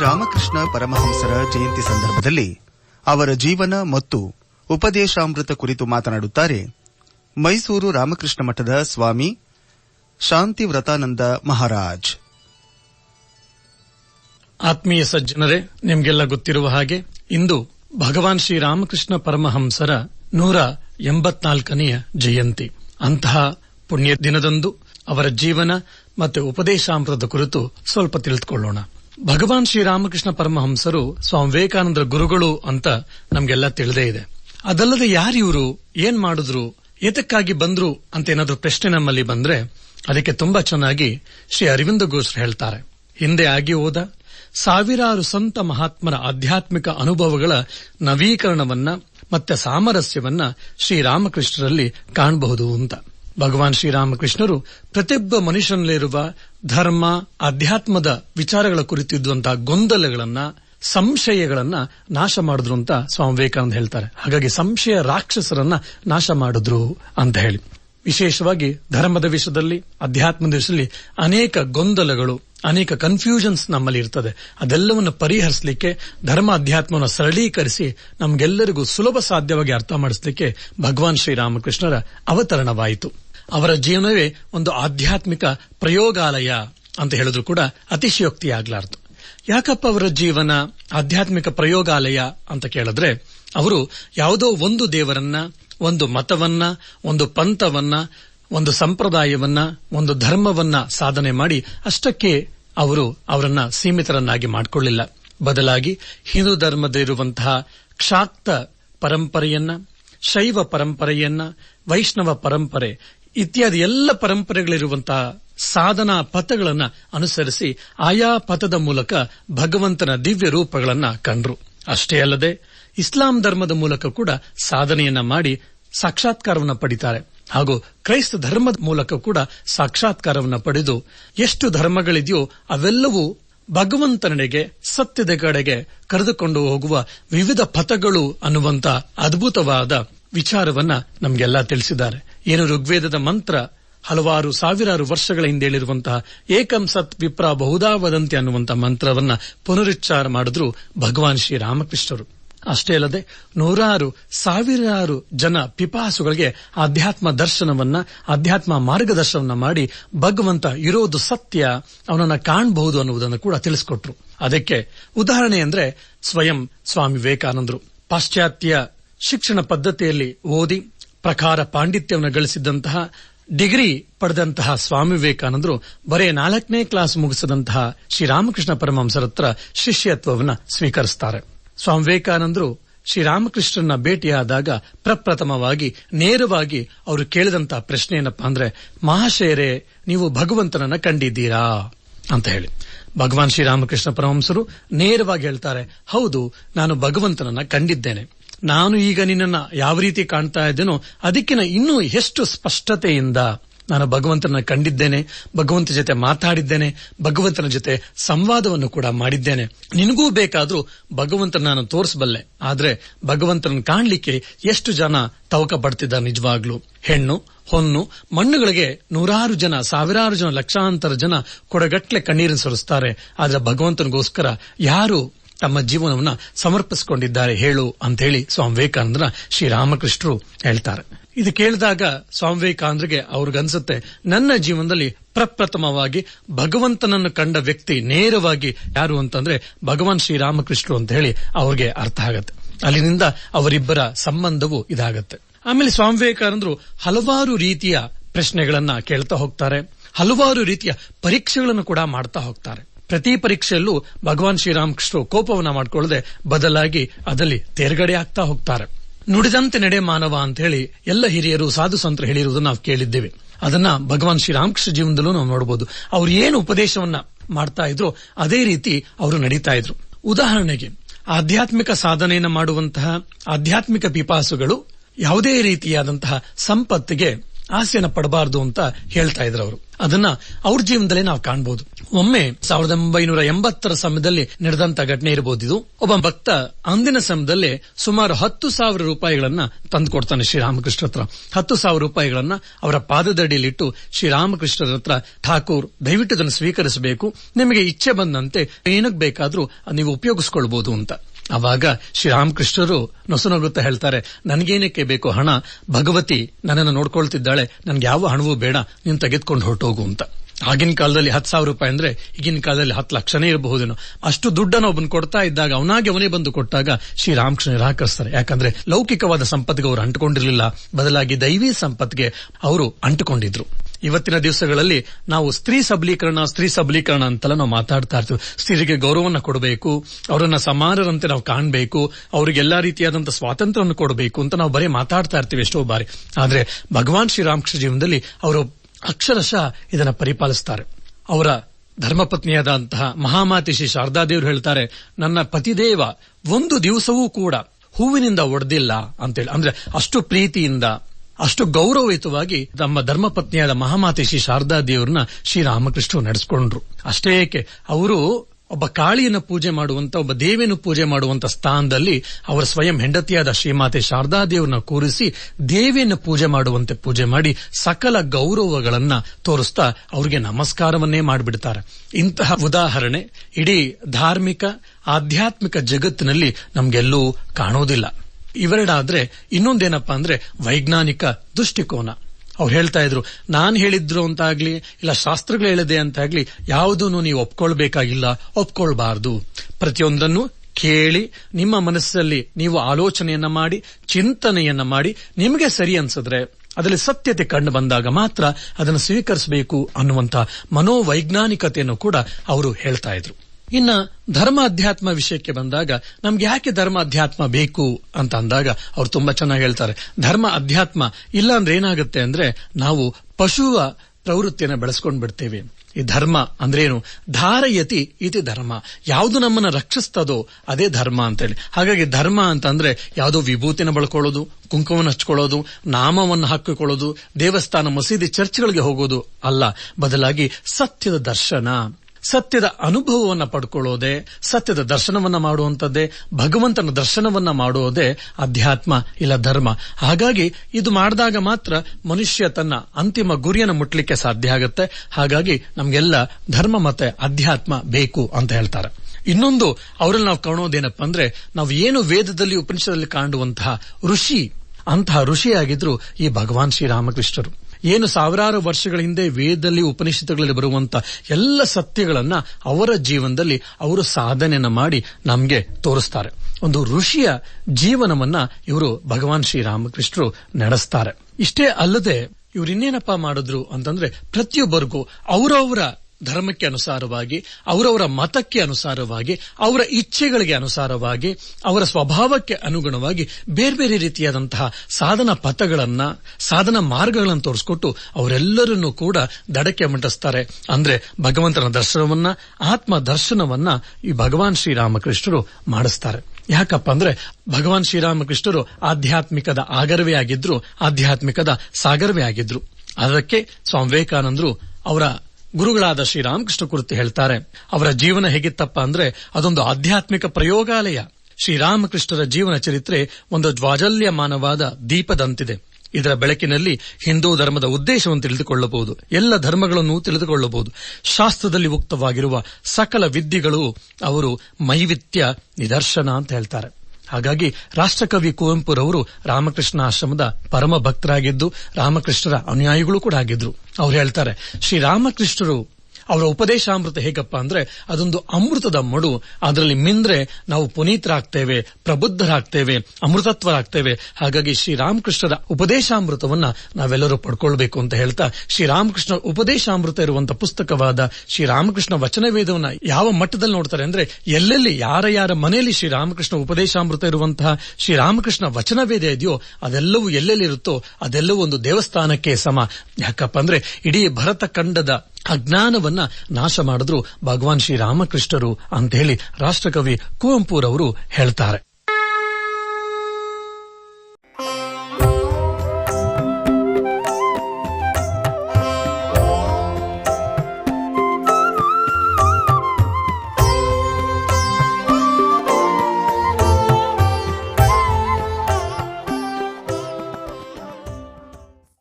ರಾಮಕೃಷ್ಣ ಪರಮಹಂಸರ ಜಯಂತಿ ಸಂದರ್ಭದಲ್ಲಿ ಅವರ ಜೀವನ ಮತ್ತು ಉಪದೇಶಾಮೃತ ಕುರಿತು ಮಾತನಾಡುತ್ತಾರೆ ಮೈಸೂರು ರಾಮಕೃಷ್ಣ ಮಠದ ಸ್ವಾಮಿ ಶಾಂತಿ ವ್ರತಾನಂದ ಮಹಾರಾಜ್. ಆತ್ಮೀಯ ಸಜ್ಜನರೇ, ನಿಮಗೆಲ್ಲ ಗೊತ್ತಿರುವ ಹಾಗೆ ಇಂದು ಭಗವಾನ್ ಶ್ರೀರಾಮಕೃಷ್ಣ ಪರಮಹಂಸರ ನೂರ ಎಂಬತ್ನಾಲ್ಕನೆಯ ಜಯಂತಿ. ಅಂತಹ ಪುಣ್ಯ ದಿನದಂದು ಅವರ ಜೀವನ ಮತ್ತು ಉಪದೇಶಾಮೃತದ ಕುರಿತು ಸ್ವಲ್ಪ ತಿಳಿದುಕೊಳ್ಳೋಣ. ಭಗವಾನ್ ಶ್ರೀರಾಮಕೃಷ್ಣ ಪರಮಹಂಸರು ಸ್ವಾಮಿ ವಿವೇಕಾನಂದರ ಗುರುಗಳು ಅಂತ ನಮಗೆಲ್ಲ ತಿಳಿದೇ ಇದೆ. ಅದಲ್ಲದೆ ಯಾರಿವರು, ಏನ್ ಮಾಡಿದ್ರು, ಏತಕ್ಕಾಗಿ ಬಂದ್ರು ಅಂತ ಏನಾದರೂ ಪ್ರಶ್ನೆ ನಮ್ಮಲ್ಲಿ ಬಂದ್ರೆ ಅದಕ್ಕೆ ತುಂಬಾ ಚೆನ್ನಾಗಿ ಶ್ರೀ ಅರವಿಂದ ಘೋಷ್ ಹೇಳ್ತಾರೆ. ಹಿಂದೆ ಆಗಿ ಹೋದ ಸಾವಿರಾರು ಸಂತ ಮಹಾತ್ಮರ ಆಧ್ಯಾತ್ಮಿಕ ಅನುಭವಗಳ ನವೀಕರಣವನ್ನ ಮತ್ತೆ ಸಾಮರಸ್ಯವನ್ನ ಶ್ರೀರಾಮಕೃಷ್ಣರಲ್ಲಿ ಕಾಣಬಹುದು ಅಂತ. ಭಗವಾನ್ ಶ್ರೀರಾಮಕೃಷ್ಣರು ಪ್ರತಿಯೊಬ್ಬ ಮನುಷ್ಯನಲ್ಲಿರುವ ಧರ್ಮ, ಅಧ್ಯಾತ್ಮದ ವಿಚಾರಗಳ ಕುರಿತಿದ್ದಂತಹ ಗೊಂದಲಗಳನ್ನ, ಸಂಶಯಗಳನ್ನ ನಾಶ ಮಾಡಿದ್ರು ಅಂತ ಸ್ವಾಮಿ ವಿವೇಕಾನಂದ ಹೇಳ್ತಾರೆ. ಹಾಗಾಗಿ ಸಂಶಯ ರಾಕ್ಷಸರನ್ನ ನಾಶ ಮಾಡಿದ್ರು ಅಂತ ಹೇಳಿ. ವಿಶೇಷವಾಗಿ ಧರ್ಮದ ವಿಷಯದಲ್ಲಿ, ಅಧ್ಯಾತ್ಮದ ವಿಷಯದಲ್ಲಿ ಅನೇಕ ಗೊಂದಲಗಳು, ಅನೇಕ ಕನ್ಫ್ಯೂಷನ್ಸ್ ನಮ್ಮಲ್ಲಿ ಇರ್ತದೆ. ಅದೆಲ್ಲವನ್ನು ಪರಿಹರಿಸಲಿಕ್ಕೆ, ಧರ್ಮ, ಅಧ್ಯಾತ್ಮವನ್ನು ಸರಳೀಕರಿಸಿ ನಮಗೆಲ್ಲರಿಗೂ ಸುಲಭ ಸಾಧ್ಯವಾಗಿ ಅರ್ಥ ಮಾಡಿಸಲಿಕ್ಕೆ ಭಗವಾನ್ ಶ್ರೀರಾಮಕೃಷ್ಣರ ಅವತರಣವಾಯಿತು. ಅವರ ಜೀವನವೇ ಒಂದು ಆಧ್ಯಾತ್ಮಿಕ ಪ್ರಯೋಗಾಲಯ ಅಂತ ಹೇಳಿದ್ರು ಕೂಡ ಅತಿಶಯೋಕ್ತಿಯಾಗಲಾರದು ಯಾಕಪ್ಪ ಅವರ ಜೀವನ ಆಧ್ಯಾತ್ಮಿಕ ಪ್ರಯೋಗಾಲಯ ಅಂತ ಕೇಳಿದ್ರೆ, ಅವರು ಯಾವುದೋ ಒಂದು ದೇವರನ್ನ, ಒಂದು ಮತವನ್ನ, ಒಂದು ಪಂಥವನ್ನ, ಒಂದು ಸಂಪ್ರದಾಯವನ್ನ, ಒಂದು ಧರ್ಮವನ್ನ ಸಾಧನೆ ಮಾಡಿ ಅಷ್ಟಕ್ಕೆ ಅವರು ಅವರನ್ನ ಸೀಮಿತರನ್ನಾಗಿ ಮಾಡಿಕೊಳ್ಳಿಲ್ಲ. ಬದಲಾಗಿ ಹಿಂದೂ ಧರ್ಮದಲ್ಲಿರುವಂತಹ ಕ್ಷಾಕ್ತ ಪರಂಪರೆಯನ್ನ, ಶೈವ ಪರಂಪರೆಯನ್ನ, ವೈಷ್ಣವ ಪರಂಪರೆ ಇತ್ಯಾದಿ ಎಲ್ಲ ಪರಂಪರೆಗಳಿರುವಂತಹ ಸಾಧನಾ ಪಥಗಳನ್ನ ಅನುಸರಿಸಿ ಆಯಾ ಪಥದ ಮೂಲಕ ಭಗವಂತನ ದಿವ್ಯ ರೂಪಗಳನ್ನ ಕಂಡ್ರು. ಅಷ್ಟೇ ಅಲ್ಲದೆ ಇಸ್ಲಾಂ ಧರ್ಮದ ಮೂಲಕ ಕೂಡ ಸಾಧನೆಯನ್ನ ಮಾಡಿ ಸಾಕ್ಷಾತ್ಕಾರವನ್ನು ಪಡಿತಾರೆ. ಹಾಗೂ ಕ್ರೈಸ್ತ ಧರ್ಮದ ಮೂಲಕ ಕೂಡ ಸಾಕ್ಷಾತ್ಕಾರವನ್ನು ಪಡೆದು ಎಷ್ಟು ಧರ್ಮಗಳಿದೆಯೋ ಅವೆಲ್ಲವೂ ಭಗವಂತನಡೆಗೆ ಸತ್ಯದ ಕಡೆಗೆ ಕರೆದುಕೊಂಡು ಹೋಗುವ ವಿವಿಧ ಪಥಗಳು ಅನ್ನುವಂತ ಅದ್ಭುತವಾದ ವಿಚಾರವನ್ನ ನಮಗೆಲ್ಲ ತಿಳಿಸಿದ್ದಾರೆ. ಏನು ಋಗ್ವೇದದ ಮಂತ್ರ ಹಲವಾರು ಸಾವಿರಾರು ವರ್ಷಗಳ ಹಿಂದೆ ಹೇಳಿರುವಂತಹ ಏಕಂ ಸತ್ ವಿಪ್ರ ಬಹುದಾ ವದಂತಿ ಅನ್ನುವಂತಹ ಮಂತ್ರವನ್ನ ಪುನರುಚ್ಚಾರ ಮಾಡಿದ್ರು ಭಗವಾನ್ ಶ್ರೀರಾಮಕೃಷ್ಣರು. ಅಷ್ಟೇ ಅಲ್ಲದೆ ನೂರಾರು ಸಾವಿರಾರು ಜನ ಪಿಪಾಸುಗಳಿಗೆ ಆಧ್ಯಾತ್ಮ ದರ್ಶನವನ್ನ, ಆಧ್ಯಾತ್ಮ ಮಾರ್ಗದರ್ಶನವನ್ನ ಮಾಡಿ ಭಗವಂತ ಇರೋದು ಸತ್ಯ, ಅವನನ್ನ ಕಾಣಬಹುದು ಅನ್ನುವುದನ್ನು ಕೂಡ ತಿಳಿಸಿಕೊಟ್ರು. ಅದಕ್ಕೆ ಉದಾಹರಣೆ ಅಂದ್ರೆ ಸ್ವಯಂ ಸ್ವಾಮಿ ವಿವೇಕಾನಂದರು. ಪಾಶ್ಚಾತ್ಯ ಶಿಕ್ಷಣ ಪದ್ಧತಿಯಲ್ಲಿ ಓದಿ ಪ್ರಕಾರ ಪಾಂಡಿತ್ಯವನ್ನು ಗಳಿಸಿದ್ದಂತಹ ಡಿಗ್ರಿ ಪಡೆದಂತಹ ಸ್ವಾಮಿ ವಿವೇಕಾನಂದರು ಬರೇ ನಾಲ್ಕನೇ ಕ್ಲಾಸ್ ಮುಗಿಸಿದಂತಹ ಶ್ರೀರಾಮಕೃಷ್ಣ ಪರಮಹಂಸರ ಹತ್ರ ಶಿಷ್ಯತ್ವವನ್ನು ಸ್ವೀಕರಿಸುತ್ತಾರೆ ಸ್ವಾಮಿ ವಿವೇಕಾನಂದರು ಶ್ರೀರಾಮಕೃಷ್ಣನ ಭೇಟಿಯಾದಾಗ ಪ್ರಪ್ರಥಮವಾಗಿ ನೇರವಾಗಿ ಅವರು ಕೇಳಿದಂತಹ ಪ್ರಶ್ನೆ ಏನಪ್ಪಾ ಅಂದ್ರೆ, ಮಹಾಶಯರೇ, ನೀವು ಭಗವಂತನನ್ನ ಕಂಡಿದ್ದೀರಾ? ಅಂತ ಹೇಳಿ. ಭಗವಾನ್ ಶ್ರೀರಾಮಕೃಷ್ಣ ಪರಮಹಂಸರು ನೇರವಾಗಿ ಹೇಳ್ತಾರೆ, ಹೌದು, ನಾನು ಭಗವಂತನನ್ನ ಕಂಡಿದ್ದೇನೆ. ನಾನು ಈಗ ನಿನ್ನನ್ನು ಯಾವ ರೀತಿ ಕಾಣ್ತಾ ಇದ್ದೇನೋ ಅದಕ್ಕಿಂತ ಇನ್ನೂ ಎಷ್ಟು ಸ್ಪಷ್ಟತೆಯಿಂದ ನಾನು ಭಗವಂತನ ಕಂಡಿದ್ದೇನೆ, ಭಗವಂತ ಜೊತೆ ಮಾತಾಡಿದ್ದೇನೆ, ಭಗವಂತನ ಜೊತೆ ಸಂವಾದವನ್ನು ಕೂಡ ಮಾಡಿದ್ದೇನೆ. ನಿನಗೂ ಬೇಕಾದರೂ ಭಗವಂತನ ನಾನು ತೋರಿಸಬಲ್ಲೆ. ಆದರೆ ಭಗವಂತನ ಕಾಣಲಿಕ್ಕೆ ಎಷ್ಟು ಜನ ತವಕ ಪಡ್ತಿದ್ದ ನಿಜವಾಗ್ಲು? ಹೆಣ್ಣು, ಹೊನ್ನು, ಮಣ್ಣುಗಳಿಗೆ ನೂರಾರು ಜನ, ಸಾವಿರಾರು ಜನ, ಲಕ್ಷಾಂತರ ಜನ ಕೊಡಗಟ್ಲೆ ಕಣ್ಣೀರನ್ನು ಸುರಿಸ್ತಾರೆ. ಆದರೆ ಭಗವಂತನಿಗೋಸ್ಕರ ಯಾರು ತಮ್ಮ ಜೀವನವನ್ನ ಸಮರ್ಪಿಸಿಕೊಂಡಿದ್ದಾರೆ ಹೇಳು ಅಂತ ಹೇಳಿ ಸ್ವಾಮಿ ವಿವೇಕಾನಂದನ ಶ್ರೀರಾಮಕೃಷ್ಣರು ಹೇಳ್ತಾರೆ. ಇದು ಕೇಳಿದಾಗ ಸ್ವಾಮಿ ವಿವೇಕಾನಂದರಿಗೆ ಅವ್ರಿಗನ್ಸುತ್ತೆ, ನನ್ನ ಜೀವನದಲ್ಲಿ ಪ್ರಪ್ರಥಮವಾಗಿ ಭಗವಂತನನ್ನು ಕಂಡ ವ್ಯಕ್ತಿ ನೇರವಾಗಿ ಯಾರು ಅಂತಂದ್ರೆ ಭಗವಾನ್ ಶ್ರೀರಾಮಕೃಷ್ಣರು ಅಂತ ಹೇಳಿ ಅವ್ರಿಗೆ ಅರ್ಥ ಆಗತ್ತೆ. ಅಲ್ಲಿನಿಂದ ಅವರಿಬ್ಬರ ಸಂಬಂಧವು ಇದಾಗತ್ತೆ. ಆಮೇಲೆ ಸ್ವಾಮಿ ವಿವೇಕಾನಂದರು ಹಲವಾರು ರೀತಿಯ ಪ್ರಶ್ನೆಗಳನ್ನ ಕೇಳ್ತಾ ಹೋಗ್ತಾರೆ, ಹಲವಾರು ರೀತಿಯ ಪರೀಕ್ಷೆಗಳನ್ನು ಕೂಡ ಮಾಡ್ತಾ ಹೋಗ್ತಾರೆ. ಪ್ರತಿ ಪರೀಕ್ಷೆಯಲ್ಲೂ ಭಗವಾನ್ ಶ್ರೀರಾಮಕೃಷ್ಣರು ಕೋಪವನ್ನ ಮಾಡಿಕೊಳ್ಳದೆ ಬದಲಾಗಿ ಅದರಲ್ಲಿ ತೇರ್ಗಡೆ ಆಗ್ತಾ ಹೋಗ್ತಾರೆ. ನುಡಿದಂತೆ ನಡೆ ಮಾನವ ಅಂತ ಹೇಳಿ ಎಲ್ಲ ಹಿರಿಯರು ಸಾಧು ಸಂತರು ಹೇಳಿರುವುದನ್ನು ನಾವು ಕೇಳಿದ್ದೇವೆ. ಅದನ್ನ ಭಗವಾನ್ ಶ್ರೀರಾಮಕೃಷ್ಣ ಜೀವನದಲ್ಲೂ ನಾವು ನೋಡಬಹುದು ಅವರು ಏನು ಉಪದೇಶವನ್ನ ಮಾಡ್ತಾ ಇದ್ರು ಅದೇ ರೀತಿ ಅವರು ನಡೀತಾ ಇದ್ರು. ಉದಾಹರಣೆಗೆ, ಆಧ್ಯಾತ್ಮಿಕ ಸಾಧನೆಯನ್ನು ಮಾಡುವಂತಹ ಆಧ್ಯಾತ್ಮಿಕ ಪಿಪಾಸುಗಳು ಯಾವುದೇ ರೀತಿಯಾದಂತಹ ಸಂಪತ್ತಿಗೆ ಆಸೆಯನ್ನ ಪಡಬಾರದು ಅಂತ ಹೇಳ್ತಾ ಇದ್ರು ಅವರು. ಅದನ್ನ ಅವ್ರ ಜೀವನದಲ್ಲಿ ನಾವು ಕಾಣಬಹುದು ಒಮ್ಮೆ ಸಾವಿರದ ಒಂಬೈನೂರ ಎಂಬತ್ತರ ಸಮಯದಲ್ಲಿ ನಡೆದಂತ ಘಟನೆ ಇರಬಹುದು ಇದು. ಒಬ್ಬ ಭಕ್ತ ಅಂದಿನ ಸಮಯದಲ್ಲಿ ಸುಮಾರು ಹತ್ತು ಸಾವಿರ ರೂಪಾಯಿಗಳನ್ನ ತಂದುಕೊಡ್ತಾನೆ ಶ್ರೀರಾಮಕೃಷ್ಣ ಹತ್ರ. ಹತ್ತು ಸಾವಿರ ರೂಪಾಯಿಗಳನ್ನ ಅವರ ಪಾದದಡಿಯಲ್ಲಿಟ್ಟು ಶ್ರೀರಾಮಕೃಷ್ಣರ ಹತ್ರ, ಠಾಕೂರ್, ದಯವಿಟ್ಟು ಅದನ್ನು ಸ್ವೀಕರಿಸಬೇಕು. ನಿಮಗೆ ಇಚ್ಛೆ ಬಂದಂತೆ ಏನಕ್ಕೆ ಬೇಕಾದ್ರೂ ನೀವು ಉಪಯೋಗಿಸಿಕೊಳ್ಳಬಹುದು ಅಂತ. ಅವಾಗ ಶ್ರೀರಾಮಕೃಷ್ಣರು ನೊಸನಗುತ್ತಾ ಹೇಳ್ತಾರೆ, ನನಗೇನಕ್ಕೆ ಬೇಕು ಹಣ? ಭಗವತಿ ನನ್ನನ್ನು ನೋಡ್ಕೊಳ್ತಿದ್ದಾಳೆ. ನನ್ಗೆ ಯಾವ ಹಣವೂ ಬೇಡ. ನೀನು ತೆಗೆದುಕೊಂಡು ಹೊರಟೋಗು ಅಂತ. ಆಗಿನ ಕಾಲದಲ್ಲಿ ಹತ್ತು ಸಾವಿರ ರೂಪಾಯಿ ಅಂದ್ರೆ ಈಗಿನ ಕಾಲದಲ್ಲಿ ಹತ್ತು ಲಕ್ಷನೇ ಇರಬಹುದೇನೋ. ಅಷ್ಟು ದುಡ್ಡನ್ನು ಒಬ್ಬನು ಕೊಡ್ತಾ ಇದ್ದಾಗ ಅವನಾಗಿ ಅವನೇ ಬಂದು ಕೊಟ್ಟಾಗ ಶ್ರೀರಾಮಕೃಷ್ಣ ನಿರಾಕರಿಸ್ತಾರೆ. ಯಾಕಂದ್ರೆ ಲೌಕಿಕವಾದ ಸಂಪತ್ತಿಗೆ ಅವರು ಅಂಟುಕೊಂಡಿರಲಿಲ್ಲ. ಬದಲಾಗಿ ದೈವಿ ಸಂಪತ್ಗೆ ಅವರು ಅಂಟುಕೊಂಡಿದ್ರು. ಇವತ್ತಿನ ದಿವಸಗಳಲ್ಲಿ ನಾವು ಸ್ತ್ರೀ ಸಬಲೀಕರಣ ಸ್ತ್ರೀ ಸಬಲೀಕರಣ ಅಂತೆಲ್ಲ ನಾವು ಮಾತಾಡ್ತಾ ಇರ್ತೀವಿ. ಸ್ತ್ರೀರಿಗೆ ಗೌರವವನ್ನು ಕೊಡಬೇಕು, ಅವರನ್ನ ಸಮಾನರಂತೆ ನಾವು ಕಾಣಬೇಕು, ಅವರಿಗೆ ಎಲ್ಲಾ ರೀತಿಯಾದಂತಹ ಸ್ವಾತಂತ್ರ್ಯವನ್ನು ಕೊಡಬೇಕು ಅಂತ ನಾವು ಬರೀ ಮಾತಾಡ್ತಾ ಇರ್ತೀವಿ ಎಷ್ಟೋ ಬಾರಿ. ಆದ್ರೆ ಭಗವಾನ್ ಶ್ರೀರಾಮಕೃಷ್ಣ ಜೀವನದಲ್ಲಿ ಅವರು ಅಕ್ಷರಶಃ ಇದನ್ನ ಪರಿಪಾಲಿಸ್ತಾರೆ. ಅವರ ಧರ್ಮಪತ್ನಿಯಾದಂತಹ ಮಹಾಮಾತಿ ಶ್ರೀ ಶಾರದಾದೇವರು ಹೇಳ್ತಾರೆ, ನನ್ನ ಪತಿದೇವ ಒಂದು ದಿವಸವೂ ಕೂಡ ಹೂವಿನಿಂದ ಒಡೆದಿಲ್ಲ ಅಂತೇಳಿ. ಅಂದ್ರೆ ಅಷ್ಟು ಪ್ರೀತಿಯಿಂದ ಅಷ್ಟು ಗೌರವಯುತವಾಗಿ ತಮ್ಮ ಧರ್ಮಪತ್ನಿಯಾದ ಮಹಾಮಾತೆ ಶ್ರೀ ಶಾರದಾ ದೇವರನ್ನ ಶ್ರೀರಾಮಕೃಷ್ಣರು ನಡೆಸಿಕೊಂಡ್ರು. ಅಷ್ಟೇ ಏಕೆ, ಅವರು ಒಬ್ಬ ಕಾಳಿಯನ್ನು ಪೂಜೆ ಮಾಡುವಂತ, ಒಬ್ಬ ದೇವಿಯನ್ನು ಪೂಜೆ ಮಾಡುವಂತ ಸ್ಥಾನದಲ್ಲಿ ಅವರ ಸ್ವಯಂ ಹೆಂಡತಿಯಾದ ಶ್ರೀಮಾತೆ ಶಾರದಾ ದೇವರನ್ನ ಕೂರಿಸಿ ದೇವಿಯನ್ನು ಪೂಜೆ ಮಾಡುವಂತೆ ಪೂಜೆ ಮಾಡಿ ಸಕಲ ಗೌರವಗಳನ್ನ ತೋರಿಸ್ತಾ ಅವರಿಗೆ ನಮಸ್ಕಾರವನ್ನೇ ಮಾಡಿಬಿಡ್ತಾರೆ. ಇಂತಹ ಉದಾಹರಣೆ ಇಡೀ ಧಾರ್ಮಿಕ, ಆಧ್ಯಾತ್ಮಿಕ ಜಗತ್ತಿನಲ್ಲಿ ನಮ್ಗೆಲ್ಲೂ ಕಾಣೋದಿಲ್ಲ. ಇವೆರಡಾದ್ರೆ ಇನ್ನೊಂದೇನಪ್ಪಾ ಅಂದ್ರೆ ವೈಜ್ಞಾನಿಕ ದೃಷ್ಟಿಕೋನ. ಅವ್ರು ಹೇಳ್ತಾ ಇದ್ರು, ನಾನ್ ಹೇಳಿದ್ರು ಅಂತಾಗ್ಲಿ, ಇಲ್ಲ ಶಾಸ್ತ್ರಗಳು ಹೇಳಿದೆ ಅಂತಾಗ್ಲಿ, ಯಾವುದನ್ನು ನೀವು ಒಪ್ಕೊಳ್ಬೇಕಾಗಿಲ್ಲ, ಒಪ್ಕೊಳ್ಬಾರ್ದು. ಪ್ರತಿಯೊಂದನ್ನು ಕೇಳಿ, ನಿಮ್ಮ ಮನಸ್ಸಲ್ಲಿ ನೀವು ಆಲೋಚನೆಯನ್ನ ಮಾಡಿ, ಚಿಂತನೆಯನ್ನ ಮಾಡಿ, ನಿಮಗೆ ಸರಿ ಅನ್ಸಿದ್ರೆ, ಅದರಲ್ಲಿ ಸತ್ಯತೆ ಕಂಡು ಬಂದಾಗ ಮಾತ್ರ ಅದನ್ನು ಸ್ವೀಕರಿಸಬೇಕು ಅನ್ನುವಂತ ಮನೋವೈಜ್ಞಾನಿಕತೆಯನ್ನು ಕೂಡ ಅವರು ಹೇಳ್ತಾ ಇದ್ರು. ಇನ್ನ ಧರ್ಮ ಅಧ್ಯಾತ್ಮ ವಿಷಯಕ್ಕೆ ಬಂದಾಗ ನಮ್ಗೆ ಯಾಕೆ ಧರ್ಮ ಅಧ್ಯಾತ್ಮ ಬೇಕು ಅಂತ ಅಂದಾಗ ಅವ್ರು ತುಂಬಾ ಚೆನ್ನಾಗಿ ಹೇಳ್ತಾರೆ. ಧರ್ಮ ಅಧ್ಯಾತ್ಮ ಇಲ್ಲ ಅಂದ್ರೆ ಏನಾಗುತ್ತೆ ಅಂದ್ರೆ ನಾವು ಪಶುವ ಪ್ರವೃತ್ತಿಯನ್ನು ಬೆಳೆಸ್ಕೊಂಡ್ ಬಿಡ್ತೇವೆ. ಈ ಧರ್ಮ ಅಂದ್ರೇನು? ಧಾರಯತಿ ಇತಿ ಧರ್ಮ. ಯಾವುದು ನಮ್ಮನ್ನ ರಕ್ಷಿಸ್ತದೋ ಅದೇ ಧರ್ಮ ಅಂತೇಳಿ. ಹಾಗಾಗಿ ಧರ್ಮ ಅಂತಂದ್ರೆ ಯಾವುದೋ ವಿಭೂತಿನ ಬಳ್ಕೊಳ್ಳೋದು ಕುಂಕುಮವನ್ನು ಹಚ್ಕೊಳ್ಳೋದು, ನಾಮವನ್ನು ಹಾಕಿಕೊಳ್ಳೋದು, ದೇವಸ್ಥಾನ, ಮಸೀದಿ, ಚರ್ಚ್ಗಳಿಗೆ ಹೋಗೋದು ಅಲ್ಲ. ಬದಲಾಗಿ ಸತ್ಯದ ದರ್ಶನ. ಸತ್ಯದ ಅನುಭವವನ್ನ ಪಡ್ಕೊಳ್ಳೋದೆ, ಸತ್ಯದ ದರ್ಶನವನ್ನ ಮಾಡುವಂಥದ್ದೇ, ಭಗವಂತನ ದರ್ಶನವನ್ನ ಮಾಡುವುದೇ ಅಧ್ಯಾತ್ಮ ಇಲ್ಲ ಧರ್ಮ. ಹಾಗಾಗಿ ಇದು ಮಾಡಿದಾಗ ಮಾತ್ರ ಮನುಷ್ಯ ತನ್ನ ಅಂತಿಮ ಗುರಿಯನ್ನು ಮುಟ್ಲಿಕ್ಕೆ ಸಾಧ್ಯ ಆಗುತ್ತೆ. ಹಾಗಾಗಿ ನಮ್ಗೆಲ್ಲ ಧರ್ಮ ಮತ್ತೆ ಅಧ್ಯಾತ್ಮ ಬೇಕು ಅಂತ ಹೇಳ್ತಾರೆ. ಇನ್ನೊಂದು ಅವರಲ್ಲಿ ನಾವು ಕಾಣೋದೇನಪ್ಪ ಅಂದ್ರೆ, ನಾವು ಏನು ವೇದದಲ್ಲಿ ಉಪನಿಷದಲ್ಲಿ ಕಾಣುವಂತಹ ಋಷಿ, ಅಂತಹ ಋಷಿಯಾಗಿದ್ರು ಈ ಭಗವಾನ್ ಶ್ರೀರಾಮಕೃಷ್ಣರು ಏನು ಸಾವಿರಾರು ವರ್ಷಗಳ ಹಿಂದೆ ವೇದದಲ್ಲಿ ಉಪನಿಷತ್ತುಗಳಲ್ಲಿ ಬರುವಂತ ಎಲ್ಲ ಸತ್ಯಗಳನ್ನ ಅವರ ಜೀವನದಲ್ಲಿ ಅವರು ಸಾಧನೆಯನ್ನು ಮಾಡಿ ನಮಗೆ ತೋರಿಸ್ತಾರೆ. ಒಂದು ಋಷಿಯ ಜೀವನವನ್ನ ಇವರು ಭಗವಾನ್ ಶ್ರೀರಾಮಕೃಷ್ಣರು ನಡೆಸ್ತಾರೆ. ಇಷ್ಟೇ ಅಲ್ಲದೆ ಇವ್ರು ಇನ್ನೇನಪ್ಪ ಮಾಡಿದ್ರು ಅಂತಂದ್ರೆ ಪ್ರತಿಯೊಬ್ಬರಿಗೂ ಅವರವರ ಧರ್ಮಕ್ಕೆ ಅನುಸಾರವಾಗಿ, ಅವರವರ ಮತಕ್ಕೆ ಅನುಸಾರವಾಗಿ, ಅವರ ಇಚ್ಛೆಗಳಿಗೆ ಅನುಸಾರವಾಗಿ, ಅವರ ಸ್ವಭಾವಕ್ಕೆ ಅನುಗುಣವಾಗಿ ಬೇರೆ ಬೇರೆ ರೀತಿಯಾದಂತಹ ಸಾಧನ ಪಥಗಳನ್ನ, ಸಾಧನ ಮಾರ್ಗಗಳನ್ನು ತೋರಿಸ್ಕೊಟ್ಟು ಅವರೆಲ್ಲರನ್ನೂ ಕೂಡ ದಡಕ್ಕೆ ಮಂಟಿಸ್ತಾರೆ. ಅಂದ್ರೆ ಭಗವಂತನ ದರ್ಶನವನ್ನ, ಆತ್ಮ ದರ್ಶನವನ್ನ ಈ ಭಗವಾನ್ ಶ್ರೀರಾಮಕೃಷ್ಣರು ಮಾಡಿಸ್ತಾರೆ. ಯಾಕಪ್ಪ ಅಂದ್ರೆ ಭಗವಾನ್ ಶ್ರೀರಾಮಕೃಷ್ಣರು ಆಧ್ಯಾತ್ಮಿಕದ ಆಗರವೇ ಆಗಿದ್ರು, ಆಧ್ಯಾತ್ಮಿಕದ ಸಾಗರವೇ ಆಗಿದ್ರು. ಅದಕ್ಕೆ ಸ್ವಾಮಿ ವಿವೇಕಾನಂದರು ಅವರ ಗುರುಗಳಾದ ಶ್ರೀರಾಮಕೃಷ್ಣ ಕುರಿತು ಹೇಳ್ತಾರೆ, ಅವರ ಜೀವನ ಹೇಗಿತ್ತಪ್ಪ ಅಂದ್ರೆ ಅದೊಂದು ಆಧ್ಯಾತ್ಮಿಕ ಪ್ರಯೋಗಾಲಯ. ಶ್ರೀರಾಮಕೃಷ್ಣರ ಜೀವನ ಚರಿತ್ರೆ ಒಂದು ಜ್ವಾಜಲ್ಯಮಾನವಾದ ದೀಪದಂತಿದೆ. ಇದರ ಬೆಳಕಿನಲ್ಲಿ ಹಿಂದೂ ಧರ್ಮದ ಉದ್ದೇಶವನ್ನು ತಿಳಿದುಕೊಳ್ಳಬಹುದು, ಎಲ್ಲ ಧರ್ಮಗಳನ್ನು ತಿಳಿದುಕೊಳ್ಳಬಹುದು. ಶಾಸ್ತ್ರದಲ್ಲಿ ಉಕ್ತವಾಗಿರುವ ಸಕಲ ವಿದ್ಯೆಗಳು ಅವರು ಮೈವಿತ್ಯ ನಿದರ್ಶನ ಅಂತ ಹೇಳ್ತಾರೆ. ಹಾಗಾಗಿ ರಾಷ್ಟ್ರಕವಿ ಕುವೆಂಪುರವರು ರಾಮಕೃಷ್ಣ ಆಶ್ರಮದ ಪರಮ ಭಕ್ತರಾಗಿದ್ದು ರಾಮಕೃಷ್ಣರ ಅನುಯಾಯಿಗಳು ಕೂಡ ಆಗಿದ್ರು. ಅವ್ರು ಹೇಳ್ತಾರೆ ಶ್ರೀರಾಮಕೃಷ್ಣರು ಅವರ ಉಪದೇಶಾಮೃತ ಹೇಗಪ್ಪ ಅಂದ್ರೆ ಅದೊಂದು ಅಮೃತದ ಮಡು. ಅದರಲ್ಲಿ ಮಿಂದ್ರೆ ನಾವು ಪುನೀತರಾಗ್ತೇವೆ, ಪ್ರಬುದ್ಧರಾಗ್ತೇವೆ, ಅಮೃತತ್ವರಾಗ್ತೇವೆ. ಹಾಗಾಗಿ ಶ್ರೀರಾಮಕೃಷ್ಣರ ಉಪದೇಶಾಮೃತವನ್ನ ನಾವೆಲ್ಲರೂ ಪಡ್ಕೊಳ್ಬೇಕು ಅಂತ ಹೇಳ್ತಾ ಶ್ರೀರಾಮಕೃಷ್ಣ ಉಪದೇಶಾಮೃತ ಇರುವಂತಹ ಪುಸ್ತಕವಾದ ಶ್ರೀರಾಮಕೃಷ್ಣ ವಚನವೇದವನ್ನ ಯಾವ ಮಟ್ಟದಲ್ಲಿ ನೋಡ್ತಾರೆ ಅಂದ್ರೆ ಎಲ್ಲೆಲ್ಲಿ ಯಾರ ಯಾರ ಮನೆಯಲ್ಲಿ ಶ್ರೀರಾಮಕೃಷ್ಣ ಉಪದೇಶಾಮೃತ ಇರುವಂತಹ ಶ್ರೀರಾಮಕೃಷ್ಣ ವಚನವೇದ ಇದೆಯೋ ಅದೆಲ್ಲವೂ ಎಲ್ಲೆಲ್ಲಿರುತ್ತೋ ಅದೆಲ್ಲವೂ ಒಂದು ದೇವಸ್ಥಾನಕ್ಕೆ ಸಮ. ಯಾಕಪ್ಪ ಅಂದ್ರೆ ಇಡೀ ಭರತ ಖಂಡದ ಅಜ್ಞಾನವನ್ನ ನಾಶ ಮಾಡಿದ್ರು ಭಗವಾನ್ ಶ್ರೀರಾಮಕೃಷ್ಣರು ಅಂತ ಹೇಳಿ ರಾಷ್ಟ್ರಕವಿ ಕುವೆಂಪುರವರು ಹೇಳ್ತಾರೆ.